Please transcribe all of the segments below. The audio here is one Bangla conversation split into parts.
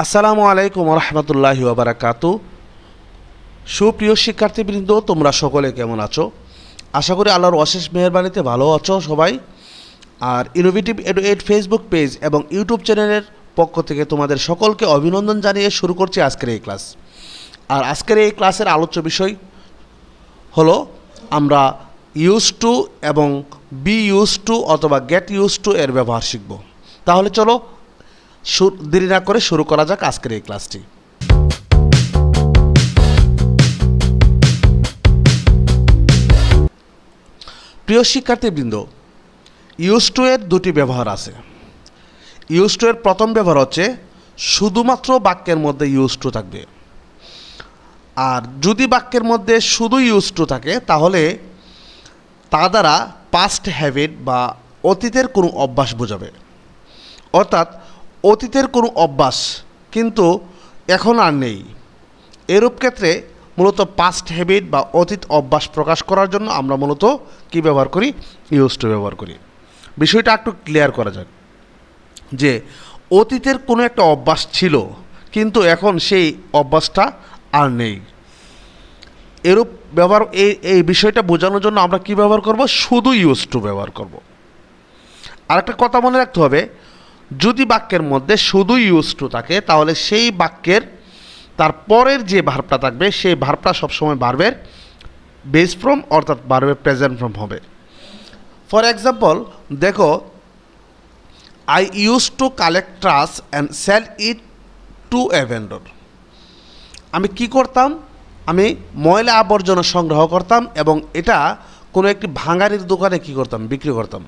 আসসালামু আলাইকুম রহমতুল্লাহি ওবরাকাতু। সুপ্রিয় শিক্ষার্থীবৃন্দ, তোমরা সকলে কেমন আছো? আশা করি আল্লাহর অশেষ মেহরবানিতে ভালো আছো সবাই। আর innovative edu eight Facebook page এবং ইউটিউব চ্যানেলের পক্ষ থেকে তোমাদের সকলকে অভিনন্দন জানিয়ে শুরু করছি আজকের এই ক্লাস আর আজকের এই ক্লাসের আলোচ্য বিষয় হলো, আমরা ইউজ টু এবং বি ইউজ টু অথবা গেট ইউজ টু এর ব্যবহার শিখব। তাহলে চলো দেরি না করে শুরু করা যাক আজকের এই ক্লাসটি। প্রিয় শিক্ষার্থীবৃন্দ ইউজ টু এর দুটি ব্যবহার আছে। ইউজ টু এর প্রথম ব্যবহার হচ্ছে, শুধুমাত্র বাক্যের মধ্যে ইউজ টু থাকবে। আর যদি বাক্যের মধ্যে শুধু ইউজ টু থাকে, তাহলে তা দ্বারা পাস্ট হ্যাবিট বা অতীতের কোনো অভ্যাস বোঝাবে। অর্থাৎ অতীতের কোনো অভ্যাস কিন্তু এখন আর নেই। এরূপ ক্ষেত্রে মূলত পাস্ট হ্যাবিট বা অতীত অভ্যাস প্রকাশ করার জন্য আমরা মূলত কি ব্যবহার করি? ইউজ টু ব্যবহার করি। বিষয়টা একটু ক্লিয়ার করা যাক। যে অতীতের কোনো একটা অভ্যাস ছিল, কিন্তু এখন সেই অভ্যাসটা আর নেই। এরূপ ব্যবহার এই এই বিষয়টা বোঝানোর জন্য আমরা কি ব্যবহার করব? শুধু ইউজ টু ব্যবহার করব। আরেকটা কথা মনে রাখতে হবে যদি বাক্যের মধ্যে শুধু ইউজ টু থাকে, তাহলে সেই বাক্যের তার পরের যে ভার্বটা থাকবে, সেই ভার্বটা সবসময় ভার্বের বেস ফ্রম অর্থাৎ ভার্বের প্রেজেন্ট ফ্রম হবে। ফর এক্সাম্পল দেখো I use to collect trash and sell it to a vendor আমি কি করতাম? আমি ময়লা আবর্জনা সংগ্রহ করতাম এবং এটা কোনো একটি ভাঙারির দোকানে কি করতাম? বিক্রি করতাম।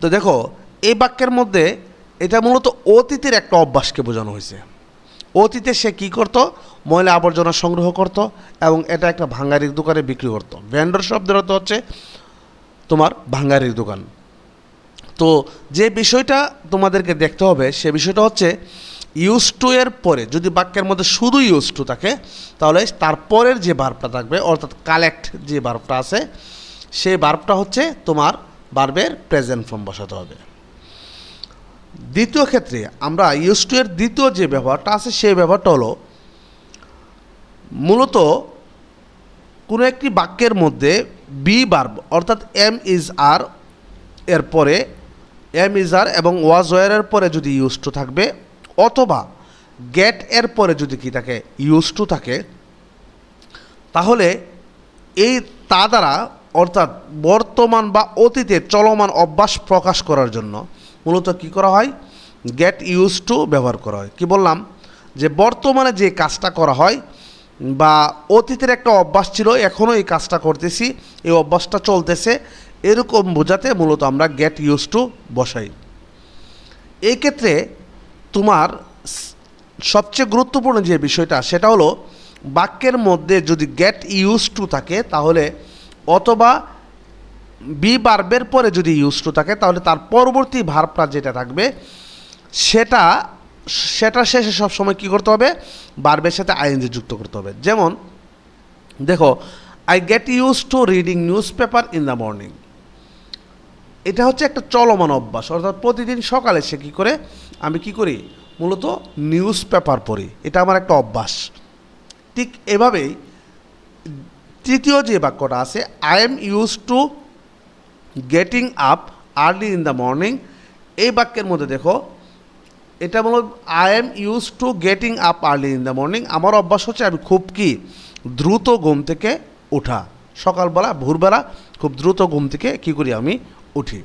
তো দেখো বাক্যের মধ্যে এটা মূলত অতীতের একটা অভ্যাসকে বোঝানো হয়েছে। অতীতে সে কি করত? ময়লা আবর্জনা সংগ্রহ করত এবং এটা একটা ভাঙ্গারির দোকানে বিক্রি করত। ভ্যান্ডর শব্দের অর্থ হচ্ছে তোমার ভাঙ্গারির দোকান। তো যে বিষয়টা তোমাদেরকে দেখতে হবে, সে বিষয়টা হচ্ছে ইউজ টু এর পরে, যদি বাক্যের মধ্যে শুধু ইউজ টু থাকে, তাহলে তারপরের যে বার্বটা থাকবে, অর্থাৎ কালেক্ট যে বার্বটা আছে সেই বার্বটা হচ্ছে তোমার বার্বের প্রেজেন্ট ফর্ম বসাতে হবে। দ্বিতীয় ক্ষেত্রে আমরা ইউজ টু এর দ্বিতীয় যে ব্যবহারটা আছে, সেই ব্যবহারটা হলো মূলত কোনো একটি বাক্যের মধ্যে বি বার্ব অর্থাৎ এম ইজ আর এর পরে এম ইজ আর এবং ওয়াজ ওয়ারের পরে যদি ইউজ টু থাকবে, অথবা গেটের পরে যদি কি থাকে ইউজ টু থাকে, তাহলে এই তা দ্বারা, অর্থাৎ বর্তমান বা অতীতে চলমান অভ্যাস প্রকাশ করার জন্য মূলত কি করা হয়? গেট ইউজ টু ব্যবহার করা হয়। কি বললাম? যে বর্তমানে যে কাজটা করা হয় বা অতীতের একটা অভ্যাস ছিল এখনও এই কাজটা করতেছি, এই অভ্যাসটা চলতেছে, এরকম বোঝাতে মূলত আমরা গেট ইউজ টু বসাই। এই ক্ষেত্রে তোমার সবচেয়ে গুরুত্বপূর্ণ যে বিষয়টা, সেটা হলো বাক্যের মধ্যে যদি গেট ইউজ টু থাকে, তাহলে অথবা বি বার্বের পরে যদি ইউজ টু থাকে, তাহলে তার পরবর্তী ভার্বটা যেটা থাকবে, সেটা সেটা শেষে সবসময় কী করতে হবে? বার্বের সাথে আইএনজি যুক্ত করতে হবে। যেমন, দেখো I get use to reading newspaper in the morning এটা হচ্ছে একটা চলমান অভ্যাস। অর্থাৎ প্রতিদিন সকালে সে কী করে? আমি কি করি? মূলত নিউজ পেপার পড়ি। এটা আমার একটা অভ্যাস। ঠিক এভাবেই, তৃতীয় যে বাক্যটা আছে I am use to getting up early in the morning এই বাক্যের মধ্যে দেখো, এটা মূলত I am use to getting up early in the morning আমার অভ্যাস হচ্ছে আমি খুব কি? দ্রুত ঘুম থেকে ওঠা সকালবেলা, ভোরবেলা খুব দ্রুত ঘুম থেকে কী করি আমি? উঠি।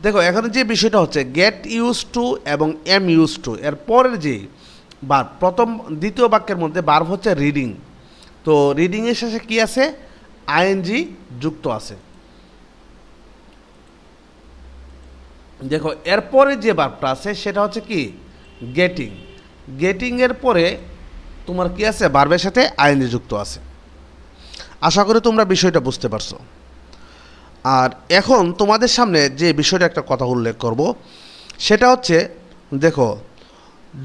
দেখো, এখানে যে বিষয়টা হচ্ছে গেট ইউজ টু এবং এম ইউজ টু এর পরের যে বার প্রথম, দ্বিতীয় বাক্যের মধ্যে বার হচ্ছে রিডিং তো রিডিংয়ের শেষে কী আছে? আইএনজি যুক্ত আছে। দেখো, এরপরে যে বার্বটা আছে, সেটা হচ্ছে কি? গেটিং গেটিংয়ের পরে তোমার কি আছে? বার্বের সাথে আইএনজি যুক্ত আছে। আশা করি তোমরা বিষয়টা বুঝতে পারছ। আর এখন তোমাদের সামনে যে বিষয়টা একটা কথা উল্লেখ করব, সেটা হচ্ছে, দেখো,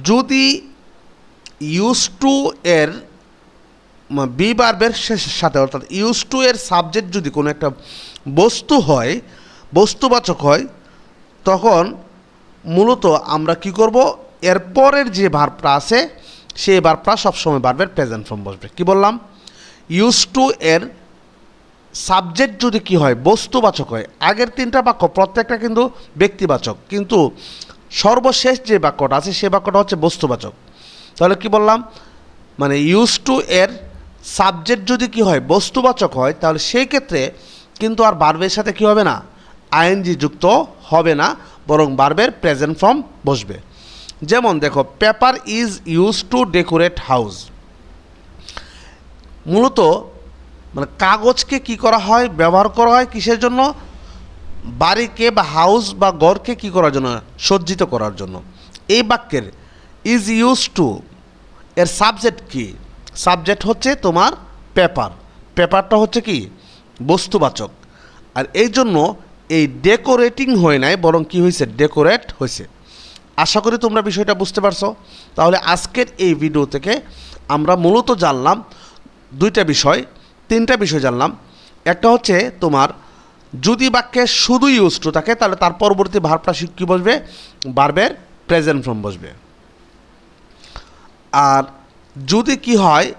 যদি ইউজ টু এর বি বার্বের শেষের সাথে, অর্থাৎ ইউজ টু এর সাবজেক্ট যদি কোনো একটা বস্তু হয়, বস্তুবাচক হয় তখন মূলত আমরা কি করব? এর পরের যে ভার্বটা আছে, সেই ভার্বটা সবসময় ভার্বের প্রেজেন্ট ফর্ম বসবে। কি বললাম? ইউজ টু এর সাবজেক্ট যদি কি হয়, বস্তুবাচক হয়, আগের তিনটা বাক্য প্রত্যেকটা কিন্তু ব্যক্তিবাচক, কিন্তু সর্বশেষ যে বাক্যটা আছে, সে বাক্যটা হচ্ছে বস্তুবাচক। তাহলে কি বললাম? মানে ইউজ টু এর সাবজেক্ট যদি কি হয়, বস্তুবাচক হয়, তাহলে সেই ক্ষেত্রে কিন্তু আর বার্বের সাথে কি হবে না? আইএনজি যুক্ত হবে না, বরং বার্বের প্রেজেন্ট ফর্ম বসবে। যেমন দেখো paper is use to decorate house মূলত মানে কাগজকে কি করা হয়, ব্যবহার করা হয় কিসের জন্য? বাড়িকে বা হাউস বা ঘরকে কি করার জন্য, সজ্জিত করার জন্য। এই বাক্যের ইজ ইউজ টু এর সাবজেক্ট কি? সাবজেক্ট হচ্ছে তোমার পেপার পেপারটা হচ্ছে কি? বস্তুবাচক। আর এই জন্য এই ডেকোরেটিং হয় নাই, বরং কি হয়েছে ডেকোরেট হয়েছে আশা করি তোমরা বিষয়টা বুঝতে পারছ। তাহলে আজকের এই ভিডিও থেকে আমরা মূলত জানলাম দুইটা বিষয়, তিনটা বিষয় জানলাম। একটা হচ্ছে তোমার, যদি বাক্যে শুধু ইউজ টু থাকে, তাহলে তার পরবর্তী ভার্বটা শি- কি বসবে? বার্বের প্রেজেন্ট ফর্ম বসবে। আর যদি কি হয়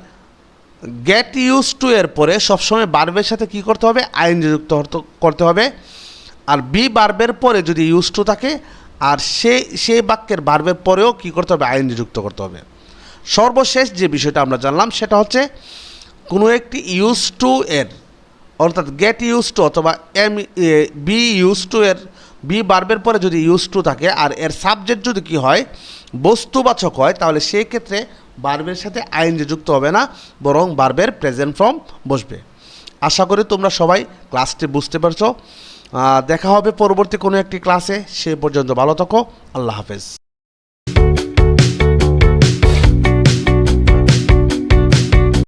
গেট ইউজ টু এর পরে সবসময় বার্বের সাথে কি করতে হবে? আইন যুক্ত করতে হবে। আর বি বার্বের পরে যদি ইউজ টু থাকে, আর সে সেই বাক্যের বার্বের পরেও কি করতে হবে? আইন যুক্ত করতে হবে। সর্বশেষ যে বিষয়টা আমরা জানলাম, সেটা হচ্ছে কোনো একটি ইউজ টু এর, অর্থাৎ গেট ইউজ টু অথবা এম বি ইউজ টু এর, বি বার্বের পরে যদি ইউজ টু থাকে, আর এর সাবজেক্ট যদি কি হয়, বস্তুবাচক হয়, তাহলে সেই ক্ষেত্রে বার্বের সাথে আইন যুক্ত হবে না, বরং বার্বের প্রেজেন্ট ফর্ম বসবে। আশা করি তোমরা সবাই ক্লাসটি বুঝতে পারছ। দেখা হবে পরবর্তী কোনো একটি ক্লাসে সে পর্যন্ত ভালো থাকো। আল্লাহ হাফেজ।